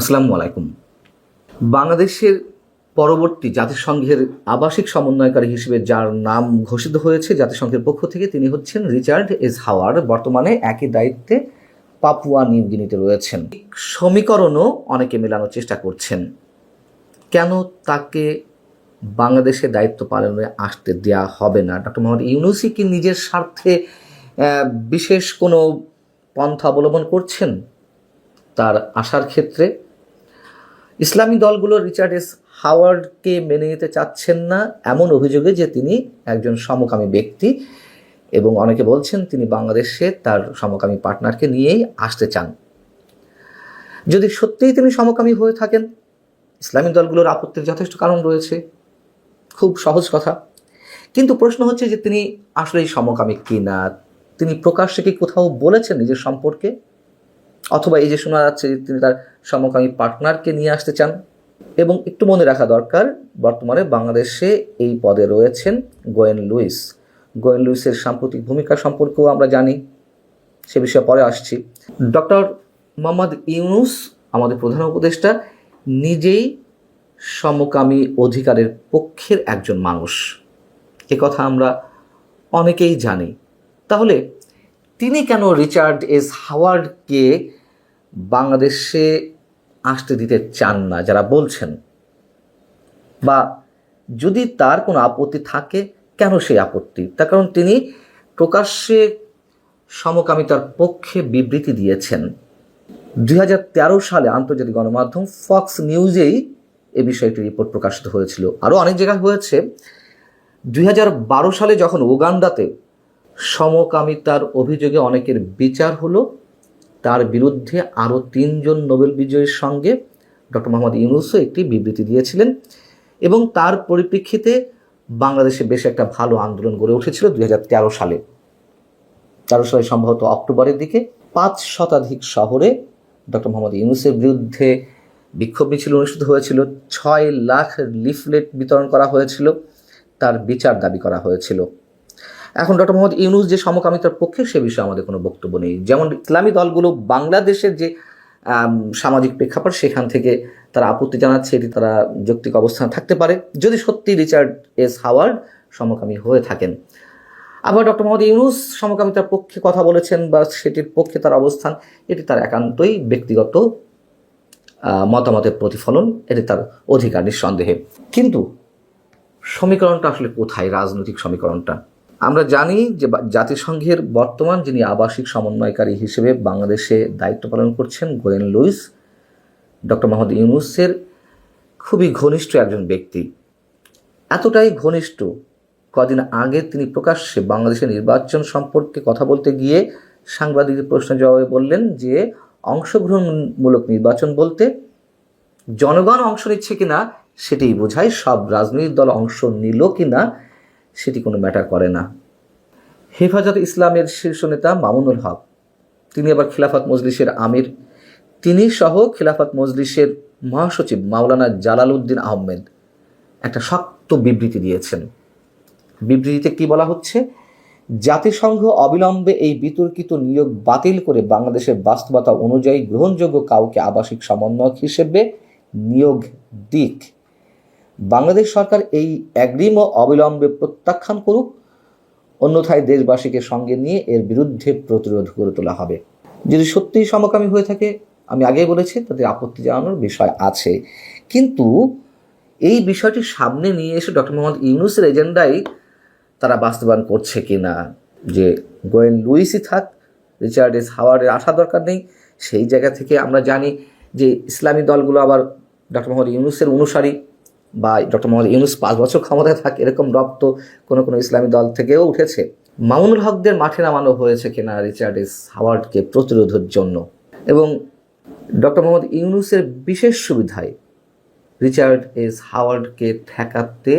আসসালামু আলাইকুম। বাংলাদেশের পরবর্তী জাতিসংঘের আবাসিক সমন্বয়কারী হিসেবে যার নাম ঘোষিত হয়েছে জাতিসংঘের পক্ষ থেকে, তিনি হচ্ছেন রিচার্ড এস হাওয়ার বর্তমানে একই দায়িত্বে পাপুয়া নিউগিনিতে রয়েছেন। সমীকরণও অনেকে মেলানোর চেষ্টা করছেন। কেন তাকে বাংলাদেশে দায়িত্ব পালনে আসতে দেয়া হবে না? ডক্টর মোহাম্মদ ইউনুসি কি নিজের স্বার্থে বিশেষ কোনো পন্থা অবলম্বন করছেন? তার আসার ক্ষেত্রে ইসলামী দলগুলো রিচার্ড এস হাওয়ার্ডকে মেনে নিতে চাচ্ছেন না এমন অভিযোগে যে তিনি একজন সমকামী ব্যক্তি এবং অনেকে বলছেন তিনি বাংলাদেশে তার সমকামী পার্টনারকে নিয়েই আসতে চান। যদি সত্যিই তিনি সমকামী হয়ে থাকেন, ইসলামী দলগুলোর আপত্তির যথেষ্ট কারণ রয়েছে। খুব সহজ কথা। কিন্তু প্রশ্ন হচ্ছে যে তিনি আসলেই সমকামী কি না তিনি প্রকাশ্যে কি কোথাও বলেছেন নিজের সম্পর্কে? অথবা এই যে শোনা যাচ্ছে যে তিনি তার সমকামী পার্টনারকে নিয়ে আসতে চান। এবং একটু মনে রাখা দরকার, বর্তমানে বাংলাদেশে এই পদে রয়েছেন গোয়েন লুইস। গোয়েন লুইসের সাম্প্রতিক ভূমিকা সম্পর্কেও আমরা জানি, সে বিষয়ে পরে আসছি। ডক্টর মোহাম্মদ ইউনুস, আমাদের প্রধান উপদেষ্টা, নিজেই সমকামী অধিকারের পক্ষের একজন মানুষ। এ কথা আমরা অনেকেই জানি। তাহলে তিনি কেন রিচার্ড এস হাওয়ার্ডকে বাংলাদেশে আসতে দিতে চান না, যারা বলছেন। বা যদি তার কোনো আপত্তি থাকে, কেন সেই আপত্তি? তার কারণ তিনি প্রকাশ্যে সমকামিতার পক্ষে বিবৃতি দিয়েছেন। দুই হাজার তেরো সালে আন্তর্জাতিক গণমাধ্যম ফক্স নিউজেই এ বিষয়টি রিপোর্ট প্রকাশিত হয়েছিল। আরও অনেক জায়গায় হয়েছে, দুই হাজার বারো সালে যখন উগান্ডাতে সমকামিতার অভিযোগে অনেকের বিচার হলো তার বিরুদ্ধে আরও তিনজন নোবেল বিজয়ীর সঙ্গে ডক্টর মোহাম্মদ ইউনুসও একটি বিবৃতি দিয়েছিলেন এবং তার পরিপ্রেক্ষিতে বাংলাদেশে বেশ একটা ভালো আন্দোলন গড়ে উঠেছিল দুই হাজার তেরো সালে। তেরো সালে সম্ভবত অক্টোবরের দিকে পাঁচ শতাধিক শহরে ডক্টর মোহাম্মদ ইউনুসের বিরুদ্ধে বিক্ষোভ মিছিল অনুষ্ঠিত হয়েছিল, ছয় লাখ লিফলেট বিতরণ করা হয়েছিল, তার বিচার দাবি করা হয়েছিল। এখন ডক্টর মোহাম্মদ ইউনুস যে সমকামিতার পক্ষে সে বিষয়ে আমাদের কোনো বক্তব্য নেই। যেমন ইসলামী দলগুলো বাংলাদেশের যে সামাজিক প্রেক্ষাপট, সেখান থেকে তারা আপত্তি জানাচ্ছে, এটি তারা যৌক্তিক অবস্থান থাকতে পারে। যদি সত্যি রিচার্ড এস হাওয়ার্ড সমকামী হয়ে থাকেন। আবার ডক্টর মোহাম্মদ ইউনুস সমকামিতার পক্ষে কথা বলেছেন বা সেটির পক্ষে তার অবস্থান, এটি তার একান্তই ব্যক্তিগত মতামতের প্রতিফলন, এটি তার অধিকার নিঃসন্দেহে। কিন্তু সমীকরণটা আসলে কোথায়? রাজনৈতিক সমীকরণটা। আমরা জানি যে জাতিসংঘের বর্তমান যিনি আবাসিক সমন্বয়কারী হিসেবে বাংলাদেশে দায়িত্ব পালন করছেন গোয়েন লুইস, ডক্টর মোহাম্মদ ইউনুসের খুবই ঘনিষ্ঠ একজন ব্যক্তি। এতটাই ঘনিষ্ঠ, কদিন আগে তিনি প্রকাশ্যে বাংলাদেশের নির্বাচন সম্পর্কে কথা বলতে গিয়ে সাংবাদিকদের প্রশ্নের জবাবে বললেন যে, অংশগ্রহণমূলক নির্বাচন বলতে জনগণ অংশ নিচ্ছে কিনা সেটাই বোঝায় সব রাজনৈতিক দল অংশ নিল কিনা সেটি কোনো ম্যাটার করে না। হেফাজত ইসলামের শীর্ষ নেতা মামুনুল হক, তিনি আবার খিলাফত মজলিসের আমির, তিনি সহ খিলাফত মজলিসের মহাসচিব মাওলানা জালালউদ্দিন আহমেদ একটা শক্ত বিবৃতি দিয়েছেন। বিবৃতিতে কি বলা হচ্ছে? জাতিসংঘ অবিলম্বে এই বিতর্কিত নিয়োগ বাতিল করে বাংলাদেশের বাস্তবতা অনুযায়ী গ্রহণযোগ্য কাউকে আবাসিক সমন্বয়ক হিসেবে নিয়োগ দিক। বাংলাদেশ সরকার এই অ্যাগ্রিম অবিলম্বে প্রত্যাখ্যান করুক, অন্যথায় দেশবাসীকে সঙ্গে নিয়ে এর বিরুদ্ধে প্রতিরোধ গড়ে তোলা হবে। যদি সত্যিই সমকামী হয়ে থাকে, আমি আগেই বলেছি, তাদের আপত্তি জানানোর বিষয় আছে। কিন্তু এই বিষয়টি সামনে নিয়ে এসে ডক্টর মোহাম্মদ ইউনুসের এজেন্ডাই তারা বাস্তবায়ন করছে কি না যে গোয়েন লুইসই থাক, রিচার্ড এস হাওয়ার্ডের আসা দরকার নেই, সেই জায়গা থেকে আমরা জানি যে ইসলামী দলগুলো আবার ডক্টর মোহাম্মদ ইউনুসের অনুসারী। বা ডক্টর মোহাম্মদ ইউনুস পাঁচ বছর ক্ষমতায় থাকে, এরকম রপ্ত কোনো কোনো ইসলামী দল থেকেও উঠেছে। মামুনুল হকদের মাঠে নামানো হয়েছে কিনা রিচার্ড এস হাওয়ার্ডকে প্রতিরোধের জন্য। এবং ডক্টর মোহাম্মদ ইউনুসের বিশেষ সুবিধায় রিচার্ড এস হাওয়ার্ডকে ঠেকাতে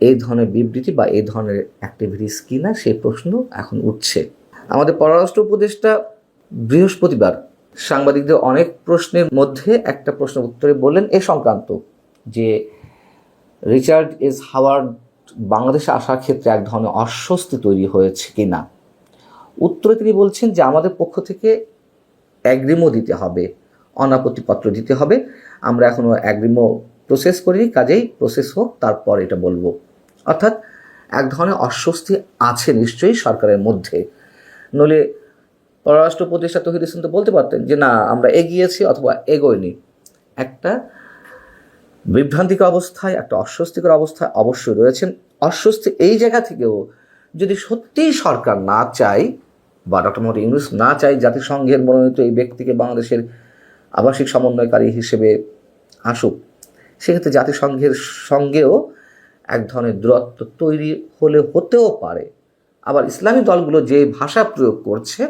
এই ধরনের বিবৃতি বা এই ধরনের অ্যাক্টিভিটিস কিনা সেই প্রশ্ন এখন উঠছে। আমাদের পররাষ্ট্র উপদেষ্টা বৃহস্পতিবার সাংবাদিকদের অনেক প্রশ্নের মধ্যে একটা প্রশ্ন উত্তরে বললেন, এ সংক্রান্ত। যে রিচার্ড এস হাওয়ার্ড বাংলাদেশে আসার ক্ষেত্রে এক ধরনের অস্বস্তি তৈরি হয়েছে কি না উত্তরে তিনি বলছেন যে, আমাদের পক্ষ থেকে অ্যাগ্রিমও দিতে হবে, অনাপত্তিপত্র দিতে হবে। আমরা এখনও অ্যাগ্রিমো প্রসেস করিনি, কাজেই প্রসেস হোক, তারপর এটা বলব। অর্থাৎ এক ধরনের অস্বস্তি আছে নিশ্চয়ই সরকারের মধ্যে। নলে পররাষ্ট্র উপদেষ্টা তহিদ ইসলাম তো বলতে পারতেন যে, না, আমরা এগিয়েছি অথবা এগোয়নি একটা বিভ্রান্তিকর অবস্থায়, একটা অস্বস্তিকর অবস্থায় অবশ্যই রয়েছেন। অস্বস্তি এই জায়গা থেকেও যদি সত্যিই সরকার না চায় বা ডক্টর মোহাম্মদ ইউনুস না চায় জাতিসংঘের মনোনীত এই ব্যক্তিকে বাংলাদেশের আবাসিক সমন্বয়কারী হিসেবে আসুক, সেক্ষেত্রে জাতিসংঘের সঙ্গেও এক ধরনের দূরত্ব তৈরি হলে হতেও পারে। আবার ইসলামী দলগুলো যে ভাষা প্রয়োগ করছে,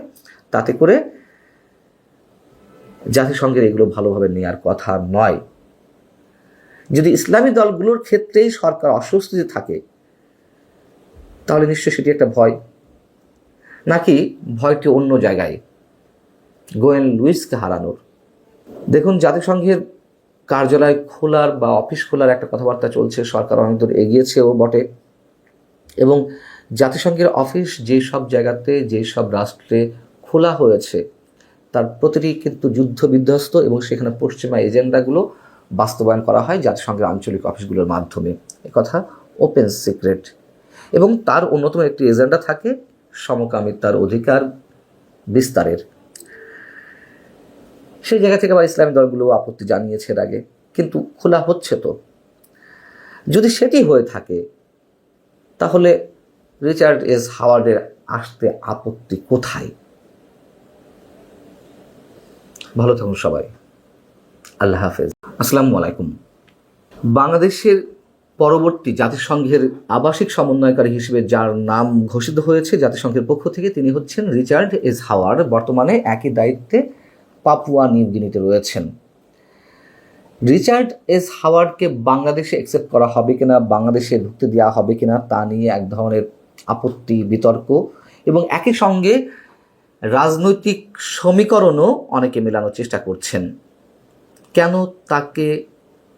তাতে করে জাতিসংঘের এগুলো ভালোভাবে নেওয়ার কথা নয়। যদি ইসলামী দলগুলোর ক্ষেত্রেই সরকার অস্বস্তিতে থাকে, তাহলে নিশ্চয়ই সেটি একটা ভয়। নাকি ভয়টি অন্য জায়গায়? গোয়েন লুইসকে হারানোর। দেখুন, জাতিসংঘের কার্যালয় খোলার বা অফিস খোলার একটা কথাবার্তা চলছে, সরকার অনেক দূর এগিয়েছেও বটে। এবং জাতিসংঘের অফিস যেই সব জায়গাতে যেই সব রাষ্ট্রে খোলা হয়েছে, তার প্রতিটি কিন্তু যুদ্ধ বিধ্বস্ত এবং সেখানে পশ্চিমা এজেন্ডাগুলো বাস্তবায়ন করা হয় জাতিসংঘের আঞ্চলিক অফিসগুলোর মাধ্যমে। কথা ওপেন সিক্রেট এবং তার অন্যতম একটি এজেন্ডা থাকে সমকামিতার অধিকার বিস্তারের। সেই জায়গা থেকে আবার ইসলামী দলগুলো আপত্তি জানিয়েছে এর আগে। কিন্তু খোলা হচ্ছে তো। যদি সেটি হয়ে থাকে, তাহলে রিচার্ড এস হাওয়ার্ডের আসতে আপত্তি কোথায়? ভালো থাকুন সবাই। আল্লাহ হাফেজ। আসসালামু আলাইকুম। বাংলাদেশের পরবর্তী জাতিসংঘের আবাসিক সমন্বয়কারী হিসেবে যার নাম ঘোষিত হয়েছে জাতিসংঘের পক্ষ থেকে, তিনি হচ্ছেন রিচার্ড এস হাওয়ার্ড, বর্তমানে একই দায়িত্বে পাপুয়া নিউগিনিতে রয়েছেন। রিচার্ড এস হাওয়ার্ডকে বাংলাদেশে অ্যাকসেপ্ট করা হবে কিনা, বাংলাদেশে ঢুকতে দেওয়া হবে কিনা, তা নিয়ে এক ধরনের আপত্তি, বিতর্ক এবং একই সঙ্গে রাজনৈতিক সমীকরণও অনেকে মেলানোর চেষ্টা করছেন। কেন তাকে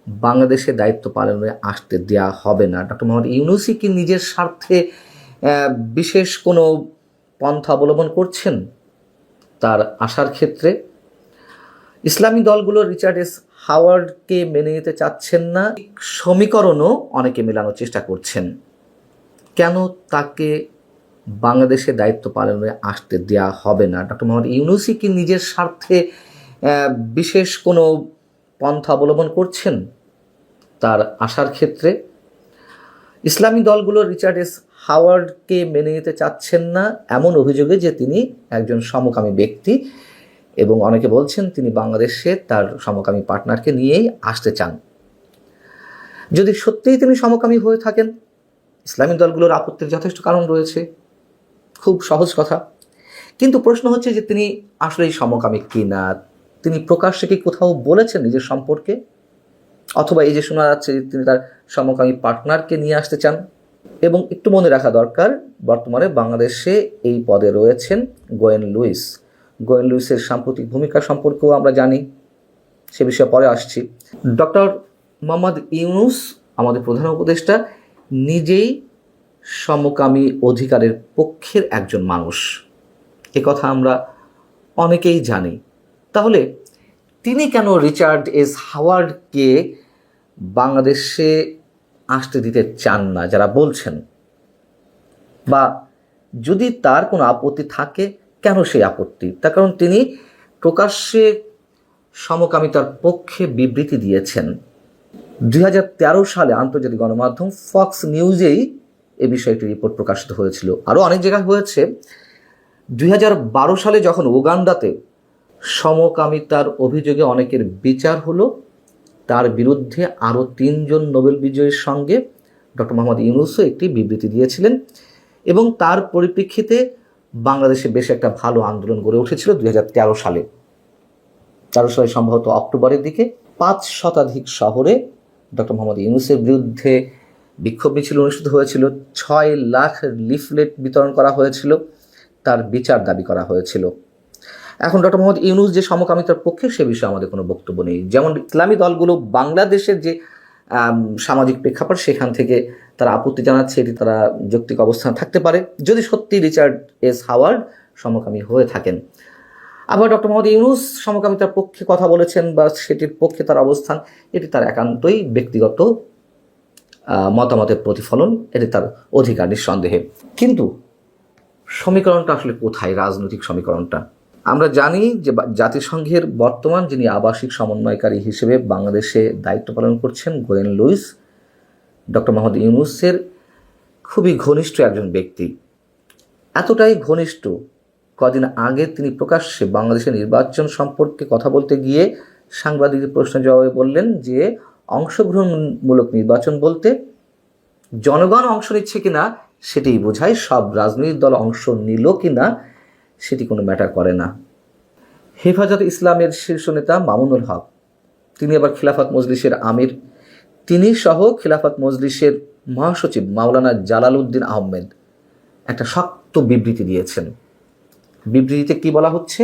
বাংলাদেশে দায়িত্ব পালনে আসতে দেওয়া হবে না? ডক্টর মোহাম্মদ ইউনুসি কি নিজের স্বার্থে বিশেষ কোনো পন্থা অবলম্বন করছেন? তার আসার ক্ষেত্রে ইসলামী দলগুলো রিচার্ড এস হাওয়ার্ডকে মেনে নিতে চাচ্ছেন না। সমীকরণও অনেকে মেলানোর চেষ্টা করছেন। কেন তাকে বাংলাদেশে দায়িত্ব পালনে আসতে দেওয়া হবে না? ডক্টর মোহাম্মদ ইউনুসি কি নিজের স্বার্থে বিশেষ কোনো পন্থা অবলম্বন করছেন তার আসার ক্ষেত্রে। ইসলামী দলগুলো রিচার্ড এস হাওয়ার্ডকে মেনে নিতে চাচ্ছেন না, এমন অভিযোগে যে তিনি একজন সমকামী ব্যক্তি এবং অনেকে বলছেন তিনি বাংলাদেশে তার সমকামী পার্টনারকে নিয়েই আসতে চান। যদি সত্যিই তিনি সমকামী হয়ে থাকেন, ইসলামী দলগুলোর আপত্তির যথেষ্ট কারণ রয়েছে, খুব সহজ কথা। কিন্তু প্রশ্ন হচ্ছে যে তিনি আসলেই সমকামী কি না তিনি প্রকাশ্যে কি কোথাও বলেছেন নিজের সম্পর্কে? অথবা এই যে শোনা যাচ্ছে যে তিনি তার সমকামী পার্টনারকে নিয়ে আসতে চান। এবং একটু মনে রাখা দরকার, বর্তমানে বাংলাদেশে এই পদে রয়েছেন গোয়েন লুইস। গোয়েন লুইসের সাম্প্রতিক ভূমিকা সম্পর্কেও আমরা জানি। সে বিষয়ে পরে আসছি। ডক্টর মোহাম্মদ ইউনুস, আমাদের প্রধান উপদেষ্টা, নিজেই সমকামী অধিকারের পক্ষের একজন মানুষ। কথা আমরা অনেকেই জানি। তাহলে তিনি কেন রিচার্ড এস হাওয়ার্ডকে বাংলাদেশে আসতে দিতে চান না, যারা বলছেন? বা যদি তার কোনো আপত্তি থাকে, কেন সেই আপত্তি? তার কারণ তিনি প্রকাশ্যে সমকামিতার পক্ষে বিবৃতি দিয়েছেন। দুই হাজার তেরো সালে আন্তর্জাতিক গণমাধ্যম ফক্স নিউজেই এ বিষয়টি রিপোর্ট প্রকাশিত হয়েছিল। আরও অনেক জায়গায় হয়েছে। দুই হাজার বারো সালে যখন উগান্ডাতে সমকামিতার অভিযোগে অনেকের বিচার হলো। তার বিরুদ্ধে আরও তিনজন নোবেল বিজয়ীর সঙ্গে ডক্টর মোহাম্মদ ইউনুসও একটি বিবৃতি দিয়েছিলেন এবং তার পরিপ্রেক্ষিতে বাংলাদেশে বেশ একটা ভালো আন্দোলন গড়ে উঠেছিল দুই হাজার তেরো সালে। তেরো সালে সম্ভবত অক্টোবরের দিকে পাঁচ শতাধিক শহরে ডক্টর মোহাম্মদ ইউনুসের বিরুদ্ধে বিক্ষোভ মিছিল অনুষ্ঠিত হয়েছিল। ছয় লাখ লিফলেট বিতরণ করা হয়েছিল। তার বিচার দাবি করা হয়েছিল। এখন ডক্টর মোহাম্মদ ইউনুস যে সমকামিতার পক্ষে, সে বিষয়ে আমাদের কোনো বক্তব্য নেই। যেমন ইসলামী দলগুলো বাংলাদেশের যে সামাজিক প্রেক্ষাপট, সেখান থেকে তারা আপত্তি জানাচ্ছে, এটি তারা যৌক্তিক অবস্থান থাকতে পারে। যদি সত্যি রিচার্ড এস হাওয়ার্ড সমকামী হয়ে থাকেন। আবার ডক্টর মোহাম্মদ ইউনুস সমকামিতার পক্ষে কথা বলেছেন বা সেটির পক্ষে তার অবস্থান, এটি তার একান্তই ব্যক্তিগত মতামতের প্রতিফলন, এটি তার অধিকার নিঃসন্দেহে। কিন্তু সমীকরণটা আসলে কোথায়? রাজনৈতিক সমীকরণটা। আমরা জানি যে জাতিসংঘের বর্তমান যিনি আবাসিক সমন্বয়কারী হিসেবে বাংলাদেশে দায়িত্ব পালন করছেন গোয়েন লুইস, ডক্টর মোহাম্মদ ইউনুসের খুবই ঘনিষ্ঠ একজন ব্যক্তি। এতটাই ঘনিষ্ঠ, কদিন আগে তিনি প্রকাশ্যে বাংলাদেশের নির্বাচন সম্পর্কে কথা বলতে গিয়ে সাংবাদিকদের প্রশ্নের জবাবে বললেন যে, অংশগ্রহণমূলক নির্বাচন বলতে জনগণ অংশ নিচ্ছে কিনা সেটি বোঝায় সব রাজনৈতিক দল অংশ নিল কিনা সেটি কোনো ম্যাটার করে না। হেফাজত ইসলামের শীর্ষ নেতা মামুনুল হক, তিনি আবার খিলাফত মজলিসের আমির, তিনি সহ খিলাফত মজলিসের মহাসচিব মাওলানা জালালউদ্দিন আহমেদ একটা শক্ত বিবৃতি দিয়েছেন। বিবৃতিতে কি বলা হচ্ছে?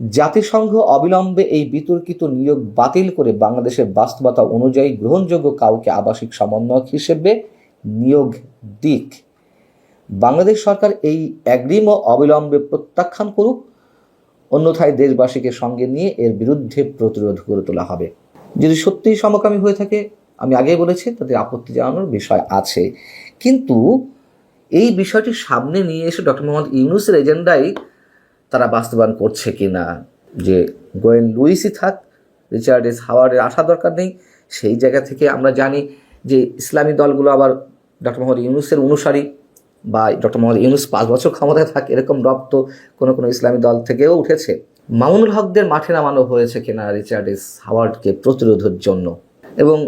জাতিসংঘ অবিলম্বে এই বিতর্কিত নিয়োগ বাতিল করে বাংলাদেশের বাস্তবতা অনুযায়ী গ্রহণযোগ্য কাউকে আবাসিক সমন্বয়ক হিসেবে নিয়োগ দিক। বাংলাদেশ সরকার এই অ্যাগ্রিম অবিলম্বে প্রত্যাখ্যান করুক, অন্যথায় দেশবাসীকে সঙ্গে নিয়ে এর বিরুদ্ধে প্রতিরোধ গড়ে তোলা হবে। যদি সত্যিই সমকামী হয়ে থাকে, আমি আগেই বলেছি, তাদের আপত্তি জানানোর বিষয় আছে। কিন্তু এই বিষয়টি সামনে নিয়ে এসে ডক্টর মোহাম্মদ ইউনুসের এজেন্ডাই তারা বাস্তবায়ন করছে কি না যে গোয়েন লুইসই থাক, রিচার্ড এস হাওয়ার্ডের আসা দরকার নেই, সেই জায়গা থেকে আমরা জানি যে ইসলামী দলগুলো আবার ডক্টর মোহাম্মদ ইউনুসের অনুসারী। বা ডক্টর মোহাম্মদ ইউনুস পাঁচ বছর ক্ষমতায় থাকে, এরকম রক্ত কোনো কোনো ইসলামী দল থেকেও উঠেছে। মামুনুল হকদের মাঠে নামানো হয়েছে কিনা রিচার্ড এস হাওয়ার্ডকে প্রতিরোধের জন্য। এবং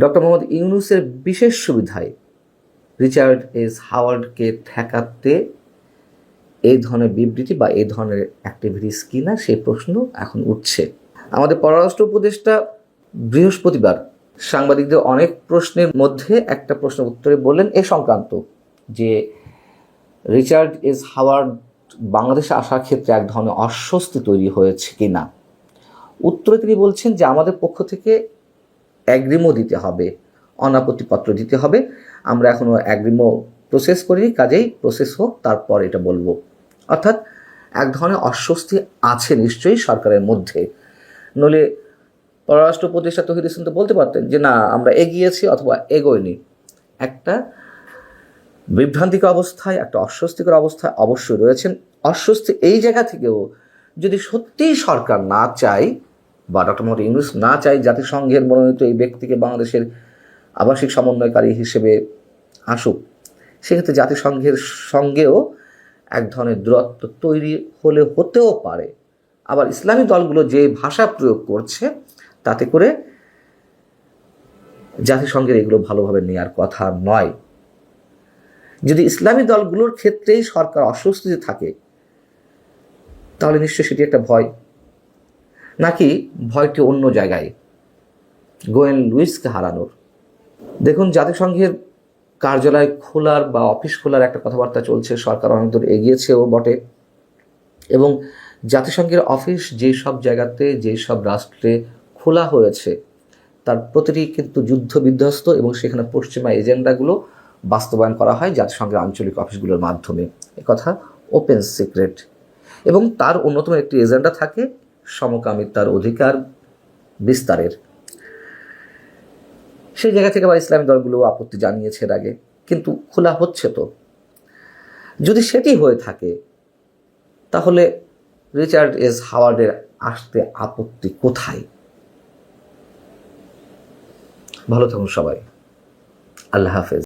ডক্টর মোহাম্মদ ইউনুসের বিশেষ সুবিধায় রিচার্ড এস হাওয়ার্ডকে ঠেকাতে এই ধরনের বিবৃতি বা এই ধরনের অ্যাক্টিভিটিস কিনা সেই প্রশ্ন এখন উঠছে। আমাদের পররাষ্ট্র উপদেষ্টা বৃহস্পতিবার সাংবাদিকদের অনেক প্রশ্নের মধ্যে একটা প্রশ্ন উত্তরে বললেন, এ সংক্রান্ত যে রিচার্ড এস হাওয়ার্ড বাংলাদেশে আসার ক্ষেত্রে এক ধরনের অস্বস্তি তৈরি হয়েছে কিনা? উত্তরে তিনি বলছেন যে, আমাদের পক্ষ থেকে অ্যাগ্রিমো দিতে হবে, অনাপত্তিপত্র দিতে হবে। আমরা এখনও অ্যাগ্রিমো প্রসেস করিনি, কাজেই প্রসেস হোক, তারপর এটা বলব। অর্থাৎ এক ধরনের অস্বস্তি আছে নিশ্চয়ই সরকারের মধ্যে। নলে পররাষ্ট্র উপদেষ্টা তহিদ ইসলাম তো বলতে পারতেন যে, না, আমরা এগিয়েছি অথবা এগোয়নি একটা বিভ্রান্তিকর অবস্থায়, একটা অস্বস্তিকর অবস্থায় অবশ্যই রয়েছেন। অস্বস্তি এই জায়গা থেকেও যদি সত্যিই সরকার না চায় বা ডক্টর মোহাম্মদ ইউনুস না চায়, জাতিসংঘের মনোনীত এই ব্যক্তিকে বাংলাদেশের আবাসিক সমন্বয়কারী হিসেবে আসুক, সেক্ষেত্রে জাতিসংঘের সঙ্গেও এক ধরনের দূরত্ব তৈরি হলে হতেও পারে। আবার ইসলামী দলগুলো যে ভাষা প্রয়োগ করছে, তাতে করে জাতিসংঘের এগুলো ভালোভাবে নেওয়ার কথা নয়। যদি ইসলামী দলগুলোর ক্ষেত্রেই সরকার অস্বস্তিতে থাকে, তাহলে নিশ্চয়ই সেটি একটা ভয়। নাকি ভয়টি অন্য জায়গায়? গোয়েন লুইসকে হারানোর। দেখুন, জাতিসংঘের কার্যালয় খোলার বা অফিস খোলার একটা কথাবার্তা চলছে, সরকার অনেক দূর এগিয়েছেও বটে। এবং জাতিসংঘের অফিস যেই সব জায়গাতে, যেই সব রাষ্ট্রে খোলা হয়েছে, তার প্রতিটি কিন্তু যুদ্ধ বিধ্বস্ত এবং সেখানে পশ্চিমা এজেন্ডাগুলো বাস্তবায়ন করা হয় জাতিসংঘের আঞ্চলিক অফিসগুলোর মাধ্যমে। কথা ওপেন সিক্রেট এবং তার অন্যতম একটি এজেন্ডা থাকে সমকামিতার অধিকার বিস্তারের। সেই জায়গা থেকে আবার ইসলামী দলগুলো আপত্তি জানিয়েছে এর আগে। কিন্তু খোলা হচ্ছে তো। যদি সেটি হয়ে থাকে, তাহলে রিচার্ড এস হাওয়ার্ডের আসতে আপত্তি কোথায়? ভালো থাকুন সবাই। আল্লাহ হাফেজ।